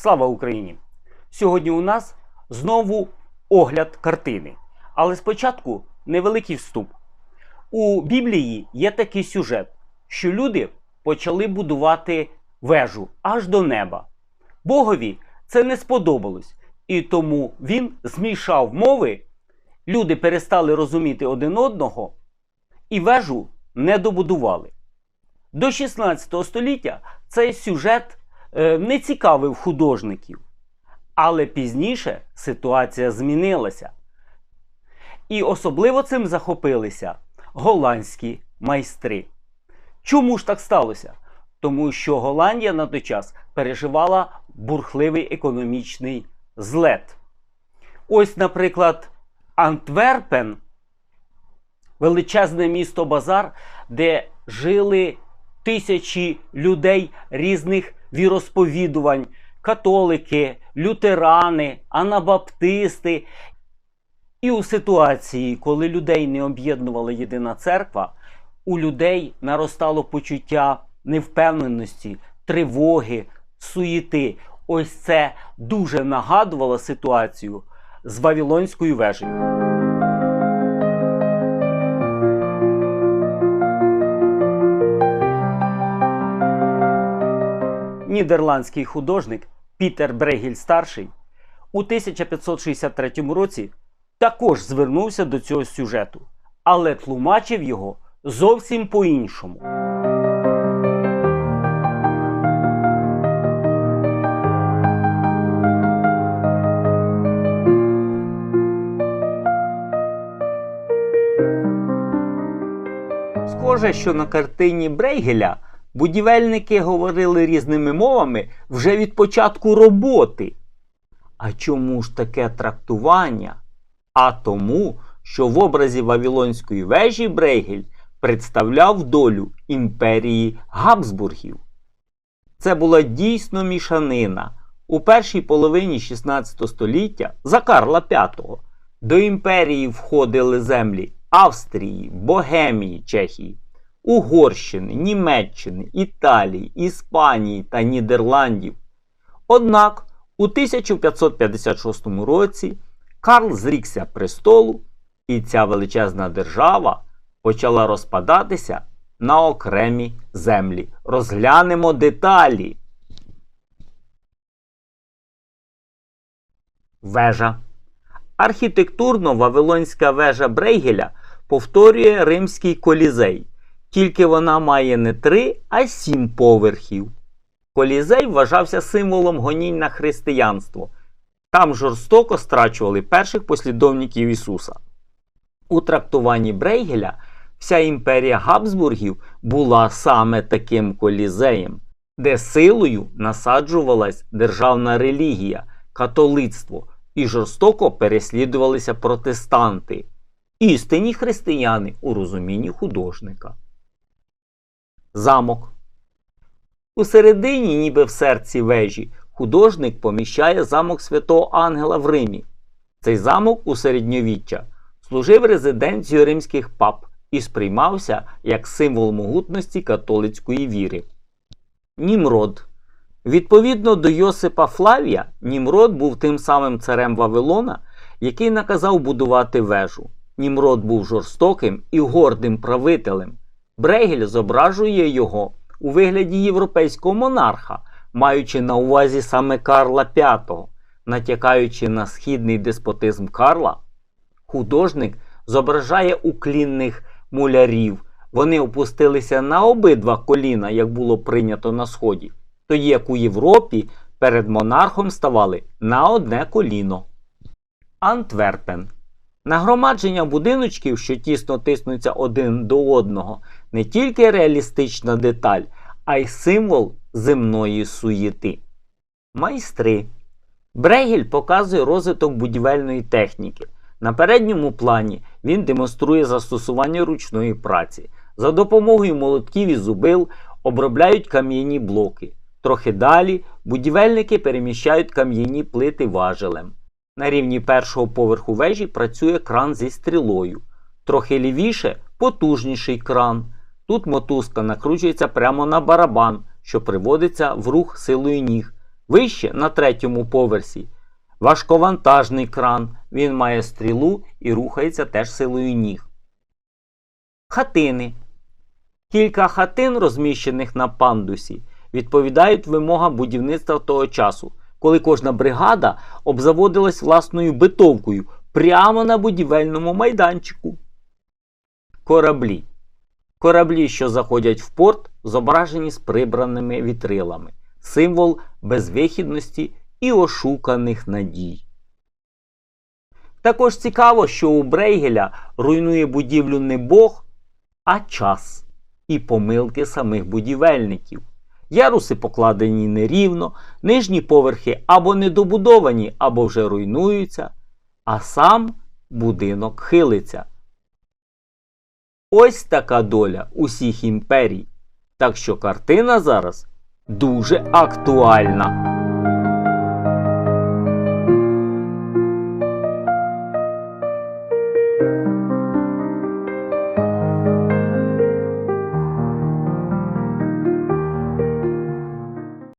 Слава Україні! Сьогодні у нас знову огляд картини. Але спочатку невеликий вступ. У Біблії є такий сюжет, що люди почали будувати вежу аж до неба. Богові це не сподобалось, і тому він змішав мови, люди перестали розуміти один одного і вежу не добудували. До 16 століття цей сюжет не цікавив художників. Але пізніше ситуація змінилася. І особливо цим захопилися голландські майстри. Чому ж так сталося? Тому що Голландія на той час переживала бурхливий економічний злет. Ось, наприклад, Антверпен величезне місто Базар, де жили тисячі людей різних віросповідувань, католики, лютерани, анабаптисти. І у ситуації, коли людей не об'єднувала єдина церква, у людей наростало почуття невпевненості, тривоги, суєти. Ось це дуже нагадувало ситуацію з Вавилонською вежею. Нідерландський художник Пітер Брегіль старший у 1563 році також звернувся до цього сюжету, але тлумачив його зовсім по-іншому. Схоже, що на картині Брейгеля будівельники говорили різними мовами вже від початку роботи. А чому ж таке трактування? А тому, що в образі Вавилонської вежі Брейгель представляв долю імперії Габсбургів. Це була дійсно мішанина. У першій половині 16 століття за Карла V до імперії входили землі Австрії, Богемії, Чехії, Угорщини, Німеччини, Італії, Іспанії та Нідерландів. Однак у 1556 році Карл зрікся престолу, і ця величезна держава почала розпадатися на окремі землі. Розглянемо деталі. Вежа. Архітектурно Вавилонська вежа Брейгеля повторює римський колізей, тільки вона має не три, а сім поверхів. Колізей вважався символом гонінь на християнство. Там жорстоко страчували перших послідовників Ісуса. У трактуванні Брейгеля вся імперія Габсбургів була саме таким колізеєм, де силою насаджувалась державна релігія, католицтво і жорстоко переслідувалися протестанти, істинні християни у розумінні художника. Замок. У середині, ніби в серці вежі, художник поміщає замок святого Ангела в Римі. Цей замок у середньовіччя служив резиденцією римських пап і сприймався як символ могутності католицької віри. Німрод. Відповідно до Йосипа Флавія, Німрод був тим самим царем Вавилона, який наказав будувати вежу. Німрод був жорстоким і гордим правителем. Брегель зображує його у вигляді європейського монарха, маючи на увазі саме Карла V, натякаючи на східний деспотизм Карла. Художник зображає уклінних мулярів. Вони опустилися на обидва коліна, як було прийнято на Сході, тоді як у Європі перед монархом ставали на одне коліно. Антверпен. Нагромадження будиночків, що тісно тиснуться один до одного, не тільки реалістична деталь, а й символ земної суєти. Майстри. Брегель показує розвиток будівельної техніки. На передньому плані він демонструє застосування ручної праці. За допомогою молотків і зубил обробляють кам'яні блоки. Трохи далі будівельники переміщають кам'яні плити важелем. На рівні першого поверху вежі працює кран зі стрілою. Трохи лівіше потужніший кран. Тут мотузка накручується прямо на барабан, що приводиться в рух силою ніг. Вище на третьому поверсі важковантажний кран. Він має стрілу і рухається теж силою ніг. Хатини. Кілька хатин, розміщених на пандусі, відповідають вимогам будівництва того часу, коли кожна бригада обзаводилась власною битовкою прямо на будівельному майданчику. Кораблі. Кораблі, що заходять в порт, зображені з прибраними вітрилами, символ безвихідності і ошуканих надій. Також цікаво, що у Брейгеля руйнує будівлю не Бог, а час і помилки самих будівельників. Яруси покладені нерівно, нижні поверхи або недобудовані, або вже руйнуються, а сам будинок хилиться. Ось така доля усіх імперій. Так що картина зараз дуже актуальна.